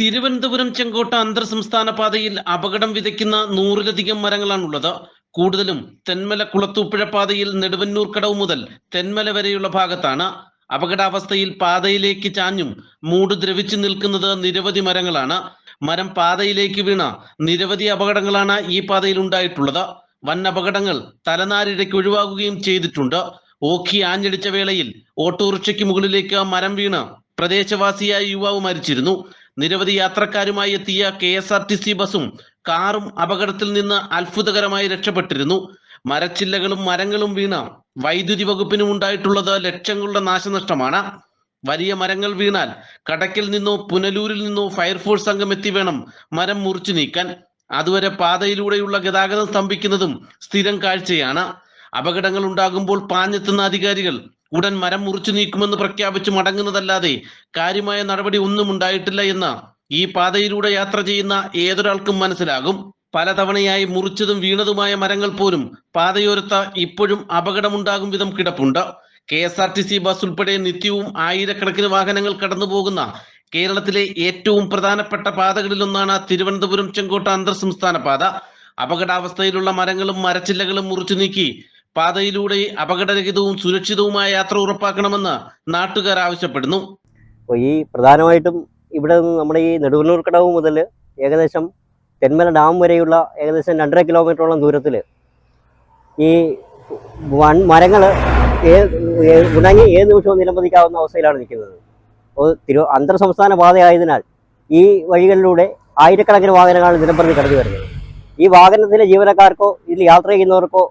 തിരുവനന്തപുരം ചെങ്കോട്ട അന്തർ സംസ്ഥാന പാതയിൽ അപകടം വിതയ്ക്കുന്ന നൂറിലധികം മരങ്ങളാണുള്ളത്. കൂടുതലും തെന്മല കുളത്തൂപ്പുഴ പാതയിൽ നെടുവന്നൂർ കടവ് മുതൽ തെന്മല വരെയുള്ള ഭാഗത്താണ് അപകടാവസ്ഥയിൽ പാതയിലേക്ക് ചാഞ്ഞും മൂട് ദ്രവിച്ചു നിൽക്കുന്നത് നിരവധി മരങ്ങളാണ്. മരം പാതയിലേക്ക് വീണ നിരവധി അപകടങ്ങളാണ് ഈ പാതയിൽ ഉണ്ടായിട്ടുള്ളത്. വൻ അപകടങ്ങൾ തലനാരിഴയ്ക്ക് ഒഴിവാകുകയും ചെയ്തിട്ടുണ്ട്. ഓഖി ആഞ്ഞടിച്ച വേളയിൽ ഓട്ടോറിക്ഷയ്ക്ക് മുകളിലേക്ക് മരം വീണ് പ്രദേശവാസിയായ യുവാവ് മരിച്ചിരുന്നു. നിരവധി യാത്രക്കാരുമായി എത്തിയ K S R T C ബസും കാറും അപകടത്തിൽ നിന്ന് അത്ഭുതകരമായി രക്ഷപ്പെട്ടിരുന്നു. മരച്ചില്ലകളും മരങ്ങളും വീണ വൈദ്യുതി വകുപ്പിനും ഉണ്ടായിട്ടുള്ളത് ലക്ഷങ്ങളുടെ നാശനഷ്ടമാണ്. വലിയ മരങ്ങൾ വീണാൽ കടക്കിൽ നിന്നോ പുനലൂരിൽ നിന്നോ ഫയർഫോഴ്സ് സംഘം എത്തി വേണം മരം മുറിച്ചു നീക്കാൻ. അതുവരെ പാതയിലൂടെയുള്ള ഗതാഗതം സ്തംഭിക്കുന്നതും സ്ഥിരം കാഴ്ചയാണ്. അപകടങ്ങൾ ഉണ്ടാകുമ്പോൾ പാഞ്ഞെത്തുന്ന അധികാരികൾ ഉടൻ മരം മുറിച്ചു നീക്കുമെന്ന് പ്രഖ്യാപിച്ച് മടങ്ങുന്നതല്ലാതെ കാര്യമായ നടപടി ഒന്നും ഉണ്ടായിട്ടില്ല എന്ന ഈ പാതയിലൂടെ യാത്ര ചെയ്യുന്ന ഏതൊരാൾക്കും മനസ്സിലാകും. പലതവണയായി മുറിച്ചതും വീണതുമായ മരങ്ങൾ പോലും പാതയോരത്ത ഇപ്പോഴും അപകടമുണ്ടാകും വിധം കിടപ്പുണ്ട്. K S R T C bus ഉൾപ്പെടെ നിത്യവും ആയിരക്കണക്കിന് വാഹനങ്ങൾ കടന്നു പോകുന്ന കേരളത്തിലെ ഏറ്റവും പ്രധാനപ്പെട്ട പാതകളിലൊന്നാണ് തിരുവനന്തപുരം ചെങ്കോട്ട അന്തർ സംസ്ഥാന പാത. അപകടാവസ്ഥയിലുള്ള മരങ്ങളും മരച്ചില്ലകളും മുറിച്ചു നീക്കി പാതയിലൂടെ അപകടരഹിതവും സുരക്ഷിതവുമായ യാത്ര ഉറപ്പാക്കണമെന്ന് നാട്ടുകാർ ആവശ്യപ്പെടുന്നു. ഈ പ്രധാനമായിട്ടും ഇവിടെ നിന്ന് നമ്മുടെ ഈ നെടുവല്ലൂർക്കടവ് കടവ് മുതൽ ഏകദേശം തെന്മല ഡാം വരെയുള്ള ഏകദേശം രണ്ടര കിലോമീറ്ററോളം ദൂരത്തിൽ ഈ വൺ മരങ്ങൾ ഉണങ്ങി ഏത് നിമിഷവും നിലംപതിക്കാവുന്ന അവസ്ഥയിലാണ് നിൽക്കുന്നത്. തിരു അന്തർ സംസ്ഥാന പാതയായതിനാൽ ഈ വഴികളിലൂടെ ആയിരക്കണക്കിന് വാഹനങ്ങളാണ് നിലംപ്രതി കടന്നു വരുന്നത്. ഈ വാഹനത്തിലെ ജീവനക്കാർക്കോ ഇതിൽ യാത്ര ചെയ്യുന്നവർക്കോ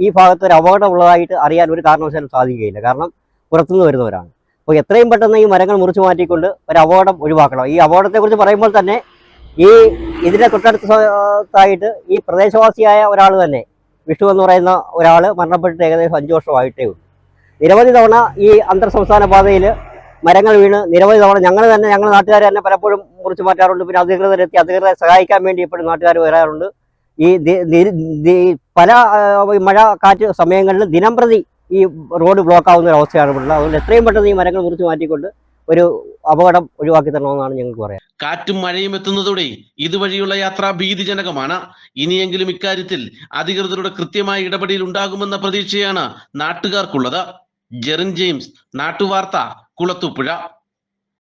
ഈ- ഭാഗത്ത് ഒരു അപകടമുള്ളതായിട്ട് അറിയാൻ ഒരു കാരണവശാലും സാധിക്കുകയില്ല. കാരണം പുറത്തുനിന്ന് വരുന്നവരാണ്. അപ്പോൾ എത്രയും പെട്ടെന്ന് ഈ മരങ്ങൾ മുറിച്ചു മാറ്റിക്കൊണ്ട് ഒരു അപകടം ഒഴിവാക്കണം. ഈ അപകടത്തെക്കുറിച്ച് പറയുമ്പോൾ തന്നെ ഈ ഇതിന്റെ തൊട്ടടുത്തായിട്ട് ഈ പ്രദേശവാസിയായ ഒരാൾ തന്നെ വിഷ്ണു എന്ന് പറയുന്ന ഒരാൾ മരണപ്പെട്ടിട്ട് ഏകദേശം അഞ്ച് വർഷമായിട്ടേ ഉള്ളൂ. നിരവധി തവണ ഈ അന്തർ സംസ്ഥാന പാതയിൽ മരങ്ങൾ വീണ് നിരവധി തവണ ഞങ്ങൾ തന്നെ ഞങ്ങൾ നാട്ടുകാർ തന്നെ പലപ്പോഴും മുറിച്ച് മാറ്റാറുണ്ട്. പിന്നെ അധികൃതരെത്തി അധികൃതരെ സഹായിക്കാൻ വേണ്ടി എപ്പോഴും നാട്ടുകാർ വരാറുണ്ട്. ഈ പല മഴ കാറ്റ് സമയങ്ങളിൽ ദിനം പ്രതി ഈ റോഡ് ബ്ലോക്ക് ആവുന്ന ഒരു അവസ്ഥയാണ് ഇവിടെ. അതുകൊണ്ട് എത്രയും പെട്ടെന്ന് ഈ മരങ്ങൾ മുറിച്ച് മാറ്റിക്കൊണ്ട് ഒരു അപകടം ഒഴിവാക്കി തരണമെന്നാണ് ഞങ്ങൾക്ക് പറയാം കാറ്റും മഴയും എത്തുന്നതോടെ ഇതുവഴിയുള്ള യാത്ര ഭീതിജനകമാണ്. ഇനിയെങ്കിലും ഇക്കാര്യത്തിൽ അധികൃതരുടെ കൃത്യമായ ഇടപെടൽ ഉണ്ടാകുമെന്ന പ്രതീക്ഷയാണ് നാട്ടുകാർക്കുള്ളത്. ജെറിൻ ജെയിംസ് നാട്ടുവാർത്ത കുളത്തൂപ്പുഴ.